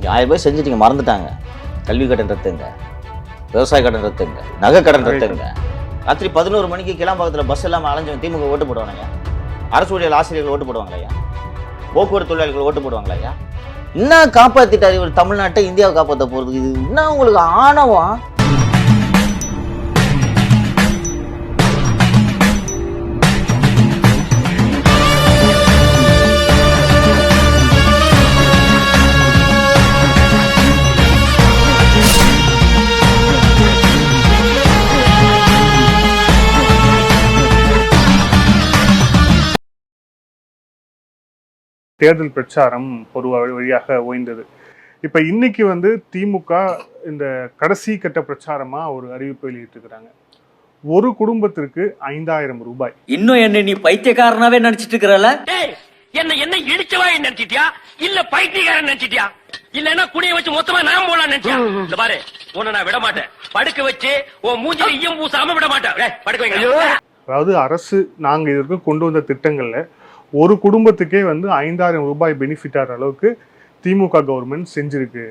நீங்கள் ஆயிரம் ரூபாய் செஞ்சுட்டீங்க மறந்துட்டாங்க. கல்வி கடன் ரத்துங்க. விவசாய கடன் ரத்துங்க. நகை கடன் ரத்துங்க. ராத்திரி பதினோரு மணிக்கு கிளாம்பாக்கத்தில் பஸ் இல்லாமல் அலைஞ்சவன் திமுக ஓட்டு போடுவானுங்க. அரசு ஊழியர் ஆசிரியர்கள் ஓட்டு போடுவாங்களையா போக்குவரத்து தொழிலாளர்கள் ஓட்டு போடுவாங்களையா என்ன காப்பாத்திட்டாரு இவர் தமிழ்நாட்டை இந்தியாவை காப்பாற்ற போகிறது இது என்ன உங்களுக்கு ஆணவம்? தேர்தல் பிரச்சாரம் ஒரு வழி- வழியாக ஓய்ந்தது. இப்ப இன்னைக்கு வந்து திமுக இந்த கடைசி கட்ட பிரச்சாரமா ஒரு அறிவிப்பு வெளியிட்டிருக்கிறாங்க. ஒரு குடும்பத்திற்கு ஐந்தாயிரம் ரூபாய். இன்னும் என்ன நீ பைத்தியக்காரனாவே நினைச்சிட்டு இருக்கிறல டேய் என்ன என்ன இடிச்சவாய் நினைச்சிட்டியா? இல்ல பைத்தியக்காரன் நினைச்சிட்டியா? இல்லன்னா குனிய வச்சு மொத்தமா நான் போலாம் நினைச்சியா இந்த பாரு உன்னை நான் விட மாட்டேன் படுக்க வச்சு உன் மூஞ்சில ஈயம் பூசாம விட மாட்டேன் டேய், படுக்க வைங்க. அதாவது அரசு நாங்க இதற்கு கொண்டு வந்த திட்டங்கள்ல ஒரு குடும்பத்துக்கே வந்து ஐந்தாயிரம் ரூபாய் பெனிஃபிட் ஆகிற அளவுக்கு திமுக கவர்மெண்ட் செஞ்சிருக்கு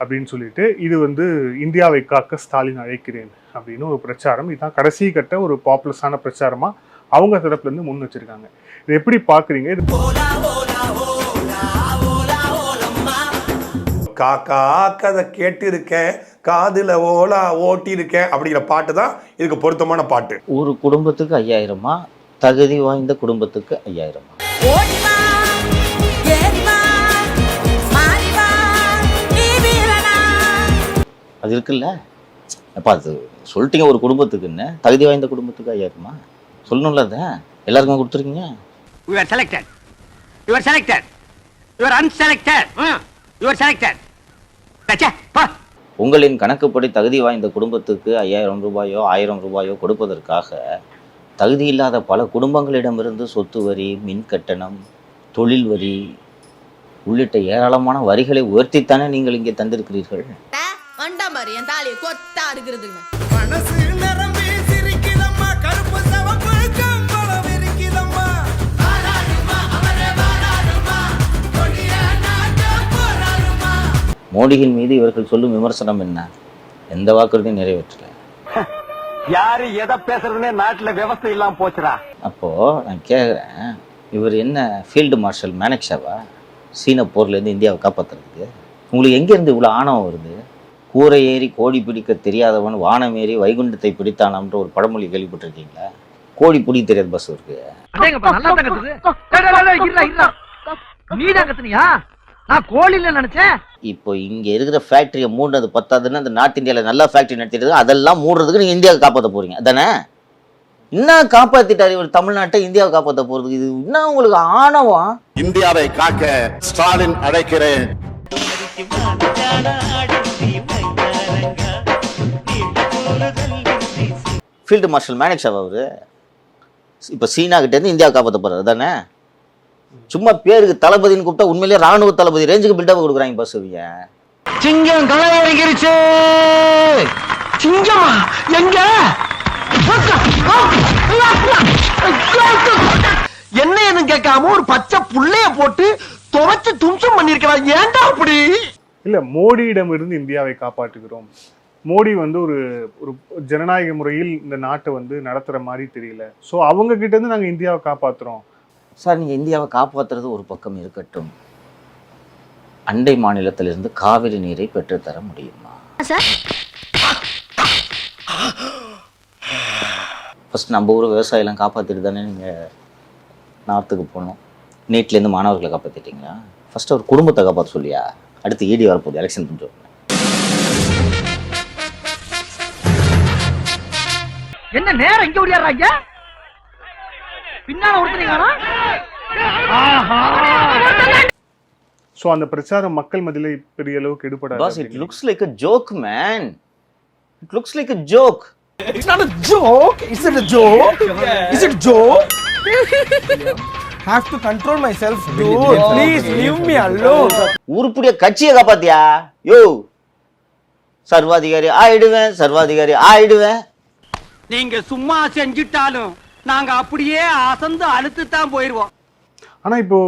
அப்படின்னு சொல்லிட்டு இது வந்து இந்தியாவை காக்க ஸ்டாலின் அழைக்கிறேன் அப்படின்னு ஒரு பிரச்சாரம். இதுதான் கடைசி கட்ட ஒரு பாப்புலஸான பிரச்சாரமா அவங்க தரப்புல இருந்து முன் வச்சிருக்காங்க. இது எப்படி பாக்குறீங்க இது காக்கா கதை கேட்டிருக்கேன் காதுல ஓலா ஓட்டியிருக்கேன் அப்படிங்கிற பாட்டு தான் இதுக்கு பொருத்தமான பாட்டு. ஒரு குடும்பத்துக்கு ஐயாயிரமா? தகுதி வாய்ந்த குடும்பத்துக்கு ஐயாயிரமா. அது இருக்குல்ல? அப்பா அது சொல்லிட்டீங்க ஒரு குடும்பத்துக்குன்னு. தகுதி வாய்ந்த குடும்பத்துக்கு ஐயாயிரமா? சொல்லணும்ல அதை. எல்லாருக்கும் கொடுத்துருக்கீங்க. You are selected you are selected you are unselected you are selected உங்களின் கணக்குப்படி தகுதி வாய்ந்த குடும்பத்துக்கு ஐயாயிரம் ரூபாயோ ஆயிரம் ரூபாயோ கொடுப்பதற்காக தகுதி இல்லாத பல குடும்பங்களிடமிருந்து சொத்து வரி மின் கட்டணம் தொழில் வரி உள்ளிட்ட ஏராளமான வரிகளை உயர்த்தித்தானே நீங்கள் இங்கே தந்திருக்கிறீர்கள். மோடியின் மீது இவர்கள் சொல்லும் விமர்சனம் என்ன? எந்த வாக்குறுதியும் நிறைவேற்றல. யாரு எதை பேசுறதுனே நாட்டுல விவசாயம் இல்லாம போச்சுடா. அப்போ நான் கேட்குறேன் இவர் என்ன ஃபீல்டு மார்ஷல் மேனக்ஷாவா சீன போர்லேருந்து இந்தியாவை காப்பாத்துறதுக்கு? உங்களுக்கு எங்கேருந்து இவ்வளோ ஆணவம் வருது? கூரை ஏறி கோடி பிடிக்க தெரியாதவன் வானம் ஏறி வைகுண்டத்தை பிடித்தானாம்ன்ற ஒரு பழமொழி கேள்விப்பட்டிருக்கீங்களா? கோடி பிடிக்க தெரியாத பஸ் இருக்கு. நீ தான் கத்துனியா? நான் கோழில நினைச்சேன். இப்போ இங்கே இருக்கிற ஃபேக்ட்ரியை மூடுனது பத்தாதுன்னு அந்த நார்த் இந்தியாவில் நல்ல ஃபேக்ட்ரி நடத்திட்டு இருக்கு, அதெல்லாம் மூடுறதுக்கு நீங்கள் இந்தியாவை காப்பாற்ற போறீங்க. அதானே? என்ன காப்பாத்திட்டாரு இவர் தமிழ்நாட்டை இந்தியாவை காப்பாற்ற போறதுக்கு? இது என்ன உங்களுக்கு ஆணவம்? இந்தியாவை காக்க ஸ்டாலின் அழைக்கிறேன். ஃபீல்டு மார்ஷல் மேனக்ஷாவா அவரு. இப்போ சீனா கிட்ட இருந்து இந்தியாவை காப்பாற்ற போறாரு. தானே சும்மா பேருக்கு தளபதின்னு கூப்பிட்டா உண்மையிலேயே ராணுவ தளபதி ரேஞ்சுக்கு பில்டப் கொடுக்குறாங்க பஸ் இவங்க சிங்கம் களை இறங்கிருச்சு சிங்கமா எங்க என்ன ஏன்னு கேட்காம ஒரு பச்சை புள்ளைய போட்டு துவைச்சு தும்சம் பண்ணிருக்கிறான் ஏன்டா அப்படி? இல்ல மோடியிடமிருந்து இந்தியாவை காப்பாற்றுகிறோம். மோடி வந்து ஒரு ஒரு ஜனநாயக முறையில் இந்த நாட்டை வந்து நடத்துற மாதிரி தெரியல. ஸோ அவங்க கிட்ட இருந்து நாங்க இந்தியாவை காப்பாத்துறோம். சார் நீங்கள் இந்தியாவை காப்பாற்றுறது ஒரு பக்கம் இருக்கட்டும். அண்டை மாநிலத்திலிருந்து காவிரி நீரை பெற்றுத்தர முடியுமா? ஃபர்ஸ்ட் நம்ம ஊர் விவசாயிலாம் காப்பாற்றிட்டு தானே நீங்கள் நார்த்துக்கு போகணும் நீட்லேருந்து மாணவர்களை காப்பாற்றிட்டீங்களா ஃபர்ஸ்ட் ஒரு குடும்பத்தை காப்பாற்ற சொல்லியா? அடுத்து ஈடி வரப்போகுது எலெக்ஷன் பண்ணுறோம் என்ன நேரம் இங்க? பின்னால ஒருத்தனீங்களா ஸோ அந்த பிரச்சாரம் மக்கள் மத்தியில பெரிய அளவுக்கு எடுபடாது boss it. Looks like a joke man it looks like a joke it a joke? Is it joke? Have to control myself, dude. Please leave me alone. உருப்புடைய கட்சியை காப்பாத்தியா யோ சர்வாதிகாரி ஆயிடுவேன் சர்வாதிகாரி ஆயிடுவேன் நீங்க சும்மா செஞ்சிட்டாலும் நாங்க அப்படியே அசந்து அழுத்து தான் போயிருவோம். ஆனா இப்போ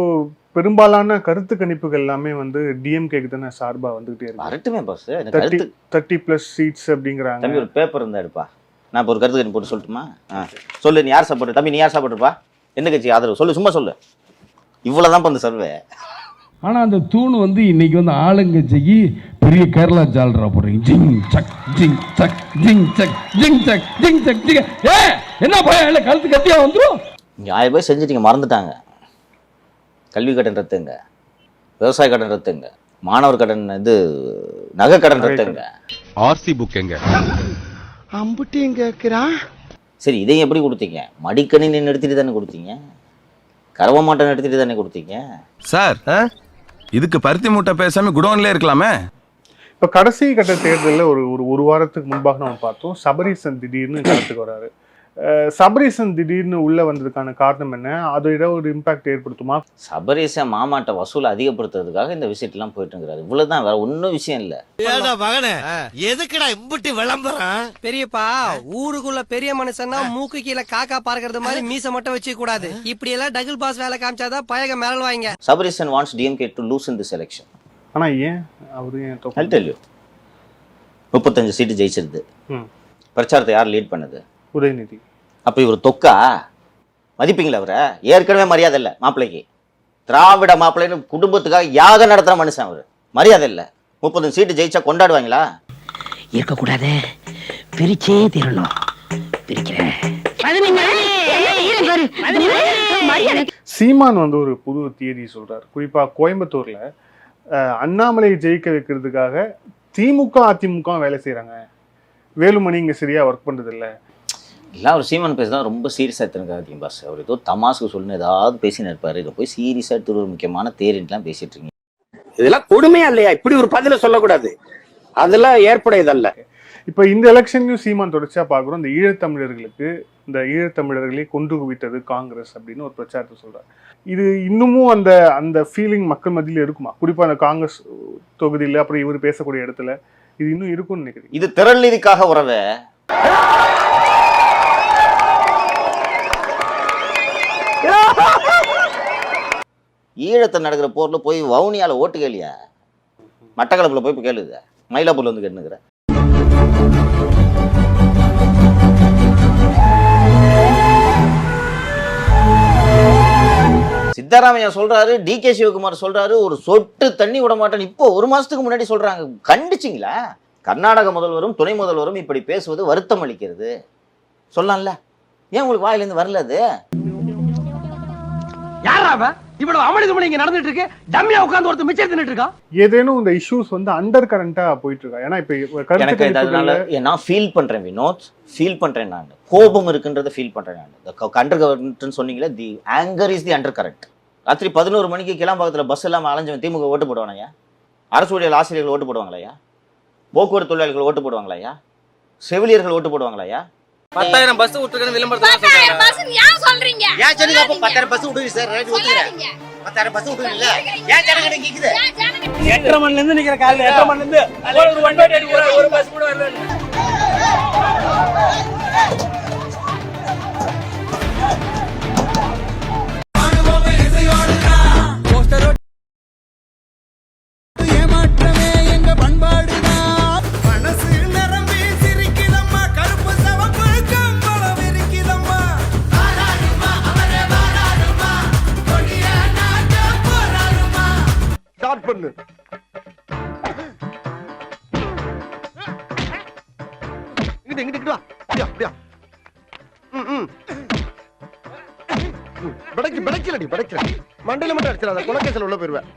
பெரும்பாலான கருத்து கணிப்புகள் எல்லாமே வந்து டிஎம்கேக்கு தானே சார்பா வந்துகிட்டே இருக்கு. வரட்டுமே பாஸ் தேர்ட்டி கருத்து. தேர்ட்டி பிளஸ் சீட்ஸ் அப்படிங்கிறாங்க. தம்பி ஒரு பேப்பர் இருந்தா எடுப்பா. நான் இப்போ ஒரு கருத்து கணிப்பு போட்டு சொல்லட்டுமா? ஆ. சொல்லு நீ யார் சப்போர்ட் தம்பி நீ யார் சப்போர்ட்ப்பா எந்த கட்சி ஆதரவு? சொல்லு சும்மா சொல்லு. இவ்வளவுதான் இந்த சர்வே ஆனா அந்த தூண் வந்து இன்னைக்கு வந்து ஆளுங்கட்சிக்கு பெரிய கேரளா ஜால்ரா போடுறீங்க. ஜிங் சக் ஜிங் சக் ஜிங் சக் ஜிங் சக் ஜிங் சக் ஜிங். ஏ என்ன பயம் இல்லை கழுத்து கத்தியா வந்துரும்? இங்கே ஆயிரம் பேர் செஞ்சுட்டீங்க மறந்துட்டாங்க. கல்வி கடன் ரத்துங்க. விவசாய கடன் ரத்துங்க. மாணவர் கடன் இது நகை கடன் ரத்துங்க. ஆர்சி புக் எங்க? சரி இதையும் எப்படி கொடுத்தீங்க? மடிக்கணினி நிறுத்திட்டு தானே கொடுத்தீங்க? கரவ மாட்டை நிறுத்திட்டு தானே கொடுத்தீங்க? சார் இதுக்கு பருத்தி மூட்டை பேசாம குடோன்ல இருக்கலாமே. இப்ப கடைசி கட்ட தேர்தலில் ஒரு ஒரு ஒரு வாரத்துக்கு முன்பாக நம்ம பார்த்தோம் சபரீசன் திடீர்னு களத்துக்கு வராரு. சபரீசன் திடீர்னு உள்ள வந்ததுக்கான காரணம் என்ன? அதை விட ஒரு இம்பாக்ட் ஏற்படுத்துமா? சபரீச மாமாட்ட வசூலை அதிகப்படுத்துறதுக்காக இந்த விசிட்லாம் போயிட்டு இருக்கிறாரு இவ்வளவுதான் வேற ஒன்றும் விஷயம் இல்லை. மகனே எதுக்குடா இம்புட்டி விளம்பரம்? பெரியப்பா ஊருக்குள்ள பெரிய மனுஷன்னா மூக்கு கீழே காக்கா பார்க்கறது மாதிரி மீச மட்டும் வச்சுக்க கூடாது. இப்படி எல்லாம் டபுள் பாஸ் வேலை காமிச்சாதான் பயக மேல வாங்க Sabareesan wants DMK to lose in this election ஆனா ஏன் அவரு ஏன் முப்பத்தஞ்சு சீட்டு ஜெயிச்சிருது. ம். பிரச்சாரத்தை யார் லீட் பண்ணது? உதயநிதி. அப்போ இவர் தொக்கா? மதிப்பீங்களா அவரை ஏற்கனவே மரியாதை இல்லை மாப்பிள்ளைக்கு. திராவிட மாப்பிள்ளைன்னு குடும்பத்துக்காக யாகம் நடத்துகிற மனுஷன் அவர். மரியாதை இல்லை. முப்பது சீட்டு ஜெயிச்சா கொண்டாடுவாங்களா? இருக்கக்கூடாது பிரிச்சே தீரணும். பிரிக்கிறேன் சீமான் வந்து ஒரு புது தியரி சொல்றாரு. குறிப்பா கோயம்புத்தூர்ல அண்ணாமலை ஜெயிக்க வைக்கிறதுக்காக திமுக அதிமுக வேலை செய்றாங்க. வேலுமணி இங்க சரியா ஒர்க் பண்றது இல்ல எல்லாம் அவர் சீமான் பேச தான் ரொம்ப சீரியஸாக எடுத்துருக்காதீங்க பாஸ் அவர் ஏதோ தமாசுக்கு சொல்லணும் ஏதாவது பேசின்னு இருப்பாரு. இதை போய் சீரியஸாக எடுத்துட்டு ஒரு முக்கியமான தேரின்லாம் பேசிட்டு இருக்கீங்க. இதெல்லாம் கொடுமையா இல்லையா? இப்படி ஒரு பதில சொல்லக்கூடாது. அதெல்லாம் ஏற்புடையதல்ல. இப்ப இந்த எலெக்ஷன்லயும் சீமான் தொடர்ச்சியா பாக்குறோம் இந்த ஈழத்தமிழர்களுக்கு இந்த ஈழத்தமிழர்களை கொண்டு குவித்தது காங்கிரஸ் அப்படின்னு ஒரு பிரச்சாரத்தை சொல்றாரு. இது இன்னமும் அந்த அந்த ஃபீலிங் மக்கள் மத்தியில இருக்குமா? குறிப்பா அந்த காங்கிரஸ் தொகுதியில அப்புறம் இவர் பேசக்கூடிய இடத்துல இது இன்னும் இருக்கும்னு நினைக்கிறீங்க? இது திரள் நீதிக்காக உறவே. ஈழத்தில் நடக்கிற போரில் போய் வவுனியாவில் ஓட்டு கேளியா? மட்டக்களப்புல போய் இப்ப கேளுங்க வந்து கேட்டுக்கிற சித்தராமையா சொல்றாரு டி கே சிவகுமார் சொல்றாரு ஒரு சொட்டு தண்ணி விட மாட்டேன்னு இப்போ ஒரு மாசத்துக்கு முன்னாடி சொல்றாங்க. கண்டிச்சிங்களா? கர்நாடக முதல்வரும் துணை முதல்வரும் இப்படி பேசுவது வருத்தம் அளிக்கிறது. சொல்லலாம்ல. ஏன் உங்களுக்கு வாயிலிருந்து வரல அது? யாரா அவன்? இவ்வளவு அமளி துமளி இங்க நடந்துட்டு இருக்கு. டம்மியா உட்கார்ந்து ஒருத்தர் மிச்சம் தின்னுட்டு இருக்கான் ஏதேனும் இந்த இஷ்யூஸ் வந்து அண்டர் கரண்டா போயிட்டு இருக்கா? ஏன்னா இப்ப எனக்கு அதனால நான் ஃபீல் பண்றேன் வினோத். ஃபீல் பண்றேன் நான். கோபம் இருக்குன்றத ஃபீல் பண்றேன் நான். அண்டர் கரண்ட்னு சொன்னீங்களே the anchor is the under current ராத்திரி பதினோரு மணிக்கு கிளம்பாக்கத்தில் பஸ் இல்லாமல் அலைஞ்சவன் திமுக ஓட்டு போடுவானையா அரசு ஊழியர் ஆசிரியர்கள் ஓட்டு போடுவாங்களையா? போக்குவரத்து தொழிலாளர்கள் ஓட்டு போடுவாங்களையா? செவிலியர்கள் ஓட்டு போடுவாங்களையா? பத்தாயிரம் பஸ் விட்டுருக்கணும் விளம்பரத்தை ஏன் சொல்றீங்க? ஏன் ஜனங்க அப்ப பத்தாயிரம் பஸ் விட்டுருக்கு சார் ரேட் ஒத்துக்கிறேன் பத்தாயிரம் பஸ் விட்டுருக்கீங்களா ஏன் ஜனங்க கேக்குது? எட்டரை மணில இருந்து நிக்கிற காலையில எட்டரை மணில இருந்து ஒரு ஒன் ஒரு பஸ் கூட வரல. ஸ்டார்ட் பண்ணு. இங்கிட்டு இங்கிட்டு இங்கிட்டு வா. அப்படியா அப்படியா ம் படைக்கு படைக்கலடி படைக்கல மண்டையில மட்டும் அடிச்சிடாத குணக்கேசல் உள்ள போயிருவேன்